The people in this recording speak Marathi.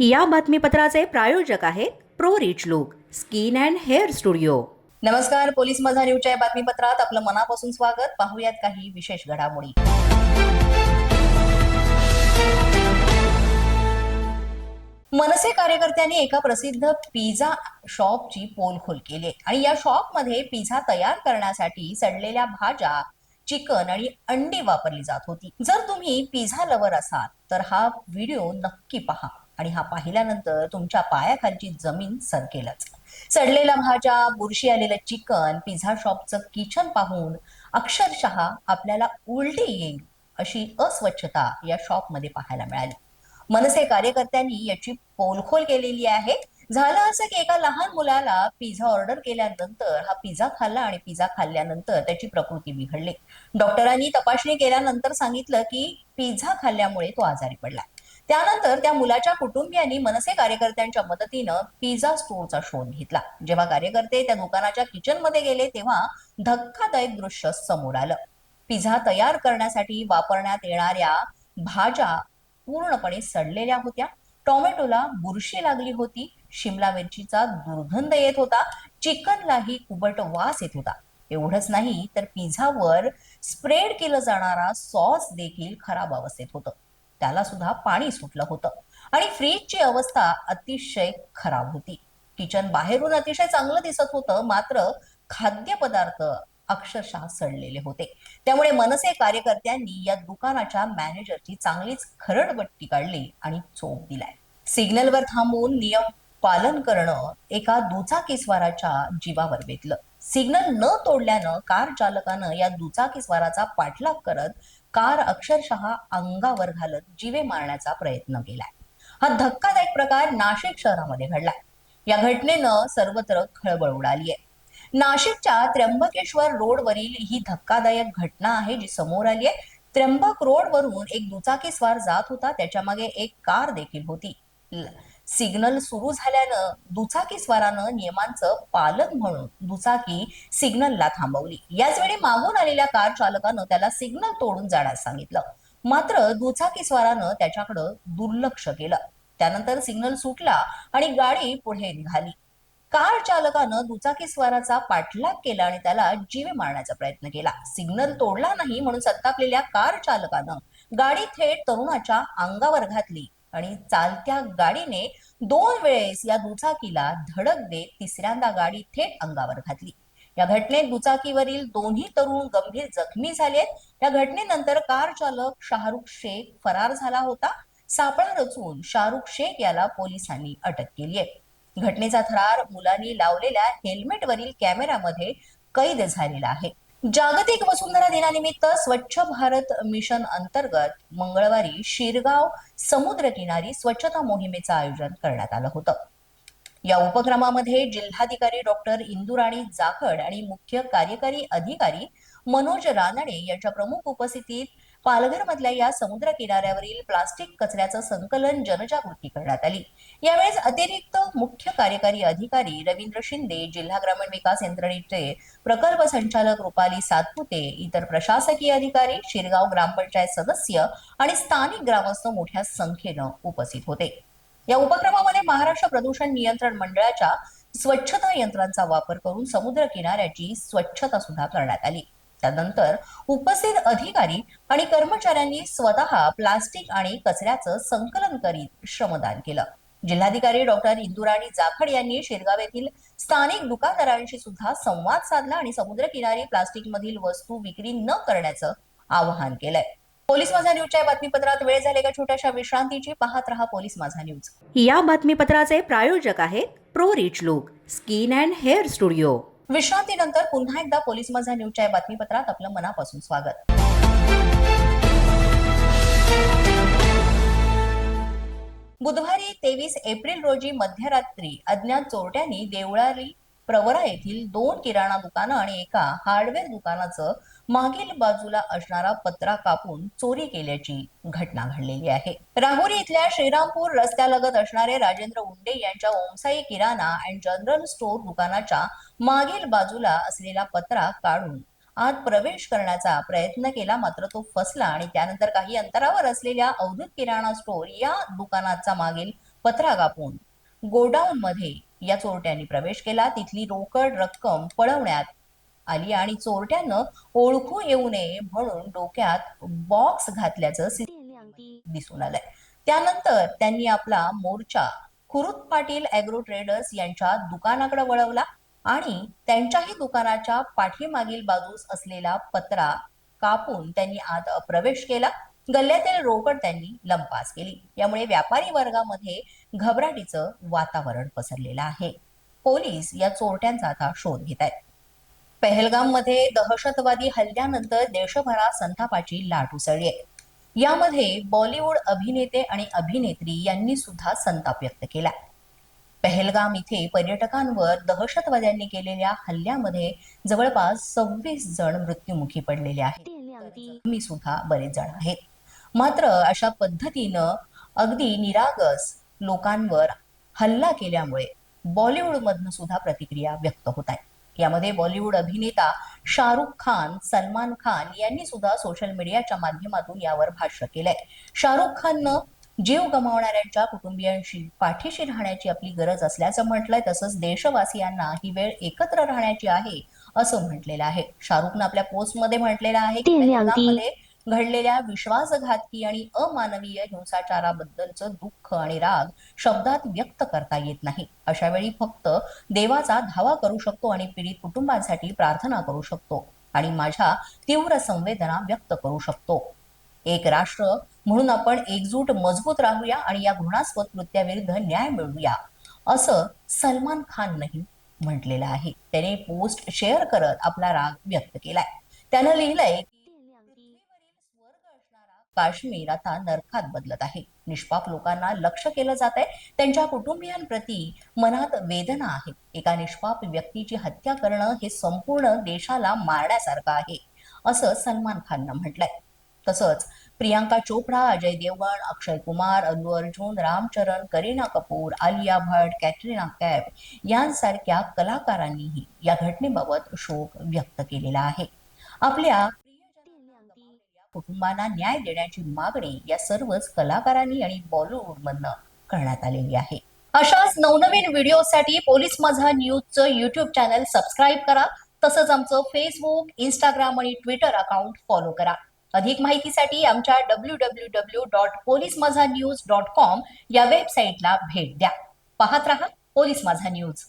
या बातमीपत्राचे प्रायोजक आहेत pro rich look skin and hair studio. नमस्कार पोलीस माझा न्यूजच्या या बातमीपत्रात आपलं मनापासून स्वागत. पाहूयात काही विशेष घडामोडी. मनसे कार्यकर्त्यांनी एका प्रसिद्ध पिझ्झा शॉपची पोलखोल केली आणि या शॉपमध्ये पिझ्झा तयार करण्यासाठी सडलेल्या भाज्या चिकन आणि अंडी वापरली जात होती. जर तुम्ही पिझ्झा लवर असाल तर हा व्हिडिओ नक्की पहा. आणि हा पाहिल्यानंतर तुमच्या पायाखालची जमीन सरकेलच. सडलेल्या भाज्या बुरशी आलेलं चिकन पिझ्झा शॉपचं किचन पाहून अक्षरशः आपल्याला उलटी येईल अशी अस्वच्छता या शॉपमध्ये पाहायला मिळाली. मनसे कार्यकर्त्यांनी याची पोलखोल केलेली आहे. झालं असं की एका लहान मुलाला पिझ्झा ऑर्डर केल्यानंतर हा पिझ्झा खाल्ला आणि पिझ्झा खाल्ल्यानंतर त्याची प्रकृती बिघडली. डॉक्टरांनी तपासणी केल्यानंतर सांगितलं की पिझ्झा खाल्ल्यामुळे तो आजारी पडला. त्यानंतर त्या मुलाच्या कुटुंबियांनी मनसे कार्यकर्त्यांच्या मदतीनं पिझ्झा स्टोअरचा शोध घेतला. जेव्हा कार्यकर्ते त्या दुकानाच्या किचनमध्ये गेले तेव्हा धक्कादायक दृश्य समोर आलं. पिझ्झा तयार करण्यासाठी वापरण्यात येणाऱ्या भाज्या पूर्णपणे सडलेल्या होत्या. टोमॅटोला बुरशी लागली होती. शिमला मिरचीचा दुर्गंध येत होता. चिकनलाही कुबट वास येत होता. एवढंच नाही तर पिझ्झावर स्प्रेड केलं जाणारा सॉस देखील खराब अवस्थेत होतं. त्याला सुद्धा पाणी सुटलं होतं. आणि फ्रीजची अवस्था अतिशय खराब होती. किचन बाहेरून अतिशय चांगलं दिसत होतं मात्र खाद्यपदार्थ अक्षरशः सडलेले होते. त्यामुळे मनसे कार्यकर्त्यांनी या दुकानाच्या मॅनेजरची चांगलीच खरडपट्टी काढली आणि चोप दिलाय. सिग्नलवर थांबून नियम पालन करणं एका दुचाकीस्वाराच्या जीवावर बेतलं. सिग्नल न तोडल्यानं कार चालकानं या दुचाकीस्वाराचा पाठलाग करत कार अक्षरशः अंगावर घालत जीवे मारण्याचा प्रयत्न केलाय. हा धक्कादायक प्रकार नाशिक शहरामध्ये घडलाय. या घटनेनं सर्वत्र खळबळ उडाली आहे नाशिकच्या त्र्यंबकेश्वर रोडवरील ही धक्कादायक घटना आहे जी समोर आली आहे त्र्यंबक रोडवरून एक दुचाकीस्वार जात होता त्याच्यामागे एक कार देखील होती. सिग्नल सुरू झाल्यानं दुचाकीस्वारानं नियमांचं पालन म्हणून दुचाकी सिग्नलला थांबवली. याच वेळी मागून आलेल्या कार चालकानं त्याला सिग्नल तोडून जाण्यास सांगितलं. मात्र दुचाकीस्वारानं त्याच्याकडं दुर्लक्ष केलं. त्यानंतर सिग्नल सुटला आणि गाडी पुढे निघाली. कार चालकानं दुचाकीस्वाराचा पाठलाग केला आणि त्याला जीवे मारण्याचा प्रयत्न केला. सिग्नल तोडला नाही म्हणून संतापलेल्या कार चालकानं गाडी थेट तरुणाच्या अंगावर घातली. आणि चालत्या गाडीने दोन वेळेस या दुचाकीला धडक देत तिसऱ्यांदा गाडी थेट अंगावर घातली. या घटनेत दुचाकीवरील दोन्ही तरुण गंभीर जखमी झालेत या घटनेनंतर कार चालक शाहरुख शेख फरार झाला होता. सापळा रचून शाहरुख शेख याला पोलिसांनी अटक केली आहे. घटनेचा थरार मुलांनी लावलेल्या हेल्मेटवरील कॅमेऱ्यामध्ये कैद झालेला आहे. जागतिक वसुंधरा दिनानिमित्त स्वच्छ भारत मिशन अंतर्गत मंगळवारी शिरगाव समुद्रकिनारी स्वच्छता मोहिमेचं आयोजन करण्यात आलं होतं. या उपक्रमामध्ये जिल्हाधिकारी डॉक्टर इंदुराणी जाखड आणि मुख्य कार्यकारी अधिकारी मनोज रानडे यांच्या प्रमुख उपस्थितीत पालघर मधल्या या समुद्र किनाऱ्यावरील प्लास्टिक कचऱ्याचं संकलन जनजागृती करण्यात आली. यावेळेस अतिरिक्त मुख्य कार्यकारी अधिकारी रवींद्र शिंदे जिल्हा ग्रामीण विकास यंत्रणेचे प्रकल्प संचालक रुपाली सातपुते इतर प्रशासकीय अधिकारी शिरगाव ग्रामपंचायत सदस्य आणि स्थानिक ग्रामस्थ मोठ्या संख्येनं उपस्थित होते. या उपक्रमामध्ये महाराष्ट्र प्रदूषण नियंत्रण मंडळाच्या स्वच्छता यंत्रांचा वापर करून समुद्र किनाऱ्याची स्वच्छता सुद्धा करण्यात आली. त्यानंतर उपस्थित अधिकारी आणि कर्मचाऱ्यांनी स्वतः प्लास्टिक आणि कचऱ्याचं संकलन करीत श्रमदान केलं. जिल्हाधिकारी डॉक्टर इंदुराणी जाखड यांनी शिरगाव येथील स्थानिक दुकानदारांशी सुद्धा संवाद साधला आणि समुद्रकिनारी प्लास्टिक मधील वस्तू विक्री न करण्याचं आवाहन केलंय. पोलीस माझा न्यूजच्या बातमीपत्रात वेळ झाले का? छोट्याशा विश्रांतीची पाहत रहा पोलीस माझा न्यूज. या बातमीपत्राचे प्रायोजक आहेत pro rich look skin and hair studio. विश्रांतीनंतर पुन्हा एकदा पोलीस माझा न्यूजच्या या बातमीपत्रात आपलं मनापासून स्वागत. बुधवारी तेवीस एप्रिल रोजी मध्यरात्री अज्ञात चोरट्यांनी देवळाली प्रवरा येथील दोन किराणा दुकानं आणि एका हार्डवेअर दुकानाचं मागील बाजूला असणारा पत्रा कापून चोरी केल्याची घटना घडलेली आहे. राहुरी इथल्या श्रीरामपूर रस्त्यालगत असणारे राजेंद्र उंडे यांच्या ओमसाई किराणा अँड जनरल स्टोअर दुकानाच्या मागील बाजूला असलेला पत्रा काढून आत प्रवेश करण्याचा प्रयत्न केला मात्र तो फसला आणि त्यानंतर काही अंतरावर असलेल्या अवधूत किराणा स्टोअर या दुकानाचा मागील पत्रा कापून गोडाऊन मध्ये या चोरट्यांनी प्रवेश केला. तिथली रोकड रक्कम पळवण्यात आली आणि चोरट्यानं ओळखू येऊ नये म्हणून डोक्यात बॉक्स घातल्याचं दिसून आलंय. त्यानंतर त्यांनी आपला मोर्चा खुरुत पाटील अॅग्रो ट्रेडर्स यांच्या दुकानाकडे वळवला आणि त्यांच्याही दुकानाच्या पाठीमागील बाजूस असलेला पत्रा कापून त्यांनी आत प्रवेश केला. गल्ल्यातील रोकड त्यांनी लंपास केली. यामुळे व्यापारी वर्गामध्ये घबराटीचं वातावरण पसरलेलं आहे. पोलीस या चोरट्यांचा आता शोध घेत आहेत. पहलगाममध्ये दहशतवादी हल्ल्यानंतर देशभरात संतापाची लाट उसळली आहे. यामध्ये बॉलिवूड अभिनेते आणि अभिनेत्री यांनी सुद्धा संताप व्यक्त केला. पहलगाम इथे पर्यटकांवर दहशतवाद्यांनी केलेल्या हल्ल्यामध्ये जवळपास सव्वीस जण मृत्युमुखी पडलेले आहेत. मी सुद्धा बरेच जण आहेत. मात्र अशा पद्धतीनं अगदी निरागस लोकांवर हल्ला केल्यामुळे बॉलिवूडमधनं सुद्धा प्रतिक्रिया व्यक्त होत आहे. यामध्ये बॉलिवूड अभिनेता शाहरुख खान सलमान खान यांनी सुद्धा सोशल मीडियाच्या माध्यमातून यावर भाष्य केलंय. शाहरुख खाननं जीव गमावणाऱ्यांच्या कुटुंबियांशी पाठीशी राहण्याची आपली गरज असल्याचं म्हटलंय तसंच देशवासियांना ही वेळ एकत्र राहण्याची आहे असं म्हटलेलं आहे. शाहरुखनं आपल्या पोस्टमध्ये म्हटलेलं आहे की घडलेल्या विश्वासघातकी आणि अमानवीय हिंसाचाराबद्दलचं दुःख आणि राग शब्दात व्यक्त करता येत नाही. अशा वेळी फक्त देवाचा धावा करू शकतो आणि पीडित कुटुंबांसाठी प्रार्थना करू शकतो आणि माझ्या तीव्र संवेदना व्यक्त करू शकतो. एक राष्ट्र म्हणून आपण एकजूट मजबूत राहूया आणि या घृणास्पद कृत्याविरुद्ध न्याय मिळवूया असं सलमान खान नाही म्हटलेलं आहे. त्याने पोस्ट शेअर करत आपला राग व्यक्त केलाय. त्यानं लिहिलंय काश्मीर आता नरकात बदलत आहे. निष्पाप लोकांना लक्ष केलं जात आहे. त्यांच्या कुटुंबियांप्रती मनात वेदना आहे. एका निष्पाप व्यक्तीची हत्या करणं हे संपूर्ण देशाला मारण्यासारखं आहे असं सलमान खाननं म्हटलंय. तसंच प्रियांका चोप्रा अजय देवगण अक्षय कुमार अल्लू अर्जुन रामचरण करीना कपूर आलिया भट कॅटरीना कॅप यांसारख्या कलाकारांनीही या घटनेबाबत शोक व्यक्त केलेला आहे. आपल्या कुटुंबांना न्याय देण्याची मागणी या सर्वच कलाकारांनी आणि बॉलिवूडमधनं करण्यात आलेली आहे. अशाच नवनवीन व्हिडिओसाठी पोलीस माझा न्यूजचं युट्यूब चॅनल सबस्क्राईब करा. तसंच आमचं फेसबुक इंस्टाग्राम आणि ट्विटर अकाउंट फॉलो करा. अधिक माहितीसाठी आमच्या W W W dot police Maza news dot com या वेबसाईटला भेट द्या. पाहत रहा पोलीस माझा न्यूज.